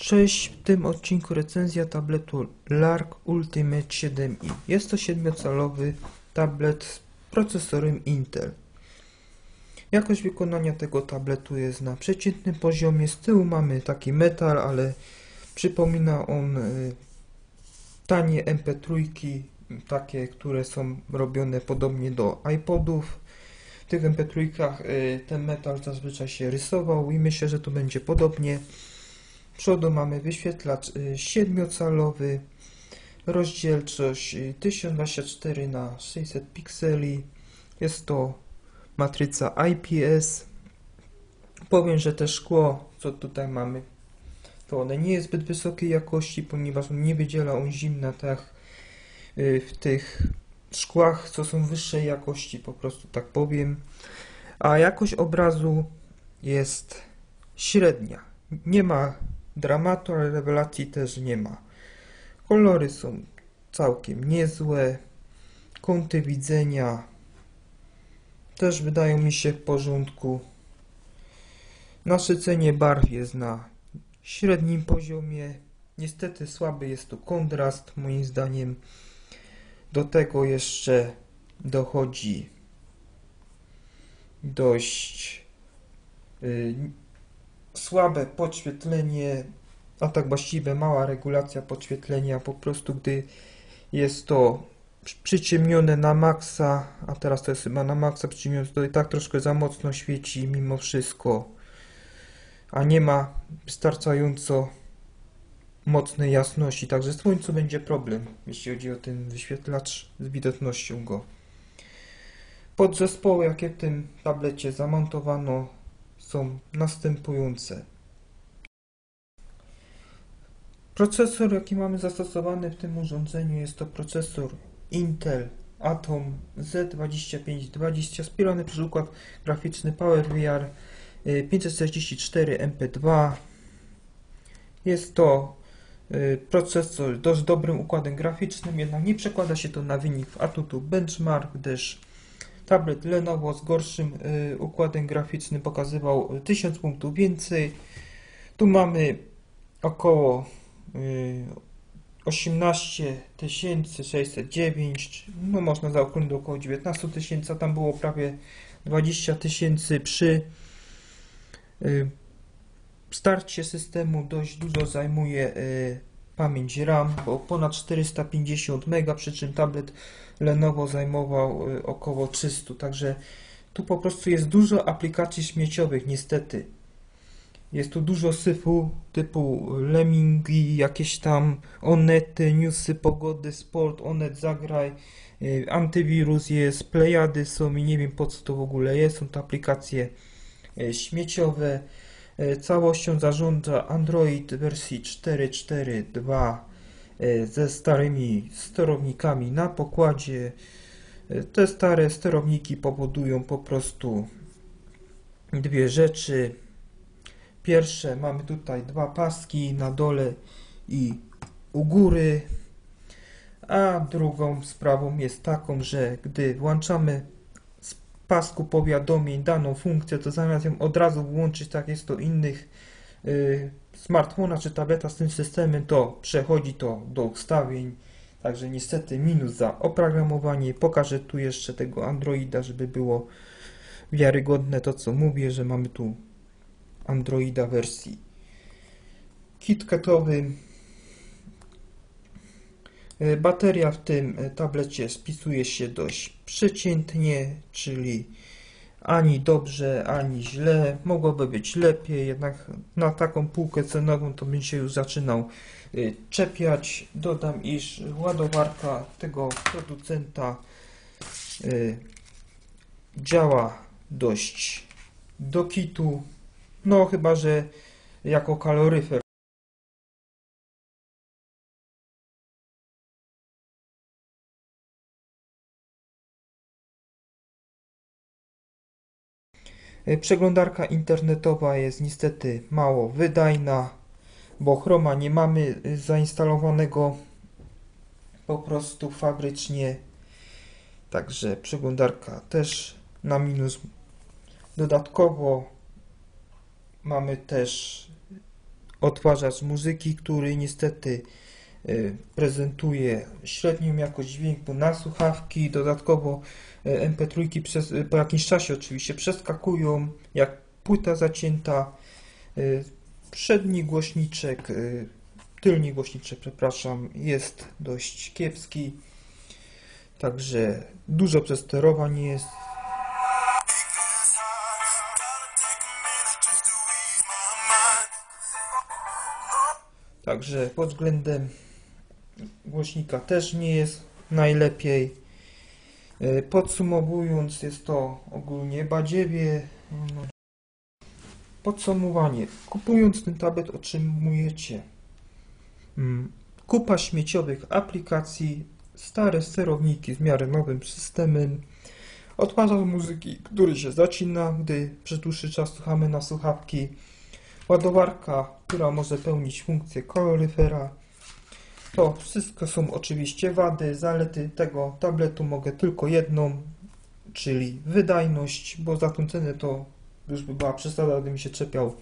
Cześć, w tym odcinku recenzja tabletu Lark Ultimate 7i. Jest to 7-calowy tablet z procesorem Intel. Jakość wykonania tego tabletu jest na przeciętnym poziomie. Z tyłu mamy taki metal, ale przypomina on y, tanie MP3, takie, które są robione podobnie do iPodów. W tych MP3 y, ten metal zazwyczaj się rysował i myślę, że to będzie podobnie. Przodu mamy wyświetlacz 7-calowy, rozdzielczość y, 1024 na 600 pikseli. Jest to matryca IPS. Powiem, że te szkło, co tutaj mamy, to one nie jest zbyt wysokiej jakości, ponieważ nie wydziela on zimna, tak y, w tych szkłach, co są wyższej jakości, po prostu tak powiem. A jakość obrazu jest średnia. Nie ma dramatu, rewelacji też nie ma. Kolory są całkiem niezłe. Kąty widzenia też wydają mi się w porządku. Nasycenie barw jest na średnim poziomie. Niestety słaby jest tu kontrast, moim zdaniem. Do tego jeszcze dochodzi dość y, słabe podświetlenie, a tak właściwie mała regulacja podświetlenia, po prostu gdy jest to przyciemnione na maksa, a teraz to jest chyba na maksa przyciemnione, to i tak troszkę za mocno świeci mimo wszystko, a nie ma wystarczająco mocnej jasności, także słońcu będzie problem, jeśli chodzi o ten wyświetlacz z widocznością go. Podzespoły, jakie w tym tablecie zamontowano, są następujące. Procesor, jaki mamy zastosowany w tym urządzeniu, jest to procesor Intel Atom Z2520 wspierany przez układ graficzny PowerVR 544 MP2. Jest to y, procesor dość dobrym układem graficznym, jednak nie przekłada się to na wynik w Atutu Benchmark, gdyż tablet Lenovo z gorszym y, układem graficznym pokazywał 1000 punktów więcej. Tu mamy około y, 18 609, no można zaokrąglić około 19 tysięcy, tam było prawie 20 tysięcy przy y, starcie systemu dość dużo zajmuje y, pamięć RAM, bo ponad 450 MB, przy czym tablet Lenovo zajmował y, około 300, także tu po prostu jest dużo aplikacji śmieciowych, niestety. Jest tu dużo syfu typu Lemmingi, jakieś tam Onety, newsy, pogody, sport, Onet, zagraj, y, antywirus jest, Plejady są i nie wiem po co to w ogóle jest, są to aplikacje y, śmieciowe. Y, Całością zarządza Android wersji 4.4.2 ze starymi sterownikami na pokładzie. Te stare sterowniki powodują po prostu dwie rzeczy. Pierwsze, mamy tutaj dwa paski na dole i u góry, a drugą sprawą jest taką, że gdy włączamy pasku powiadomień daną funkcję, to zamiast ją od razu włączyć, tak jest to innych y, smartfona czy tableta z tym systemem, to przechodzi to do ustawień. Także niestety minus za oprogramowanie. Pokażę tu jeszcze tego Androida, żeby było wiarygodne to co mówię, że mamy tu Androida wersji KitKatowy. E, Bateria w tym e, tablecie spisuje się dość przeciętnie, czyli ani dobrze, ani źle. Mogłoby być lepiej, jednak na taką półkę cenową to bym się już zaczynał e, czepiać. Dodam, iż ładowarka tego producenta działa dość do kitu. No, chyba że jako kaloryfer. Przeglądarka internetowa jest niestety mało wydajna, bo Chroma nie mamy e, zainstalowanego po prostu fabrycznie. Także przeglądarka też na minus. Dodatkowo mamy też odtwarzacz muzyki, który niestety prezentuje średnią jakość dźwięku na słuchawki, dodatkowo y, MP3 przez, y, po jakimś czasie oczywiście przeskakują jak płyta zacięta. Przedni głośniczek, y, tylni głośniczek, przepraszam, jest dość kiepski. Także dużo przesterowań jest. Także pod względem głośnika też nie jest najlepiej. E, Podsumowując, jest to ogólnie badziewie. No. Podsumowanie. Kupując ten tablet otrzymujecie mm, kupa śmieciowych aplikacji, stare sterowniki z miarę nowym systemem, odtwarzacz muzyki, który się zacina, gdy przez dłuższy czas słuchamy na słuchawki, ładowarka, która może pełnić funkcję koloryfera. To wszystko są oczywiście wady, zalety tego tabletu mogę tylko jedną, czyli wydajność, bo za tą cenę to już by była przesada, gdybym się czepiał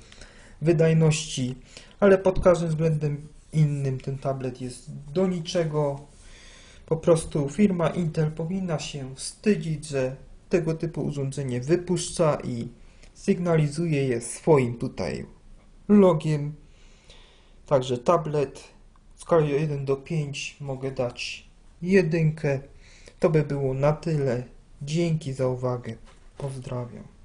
wydajności, ale pod każdym względem innym ten tablet jest do niczego. Po prostu firma Intel powinna się wstydzić, że tego typu urządzenie wypuszcza i sygnalizuje je swoim tutaj logiem. Także tablet w skali 1 do 5 mogę dać jedynkę. To by było na tyle. Dzięki za uwagę. Pozdrawiam.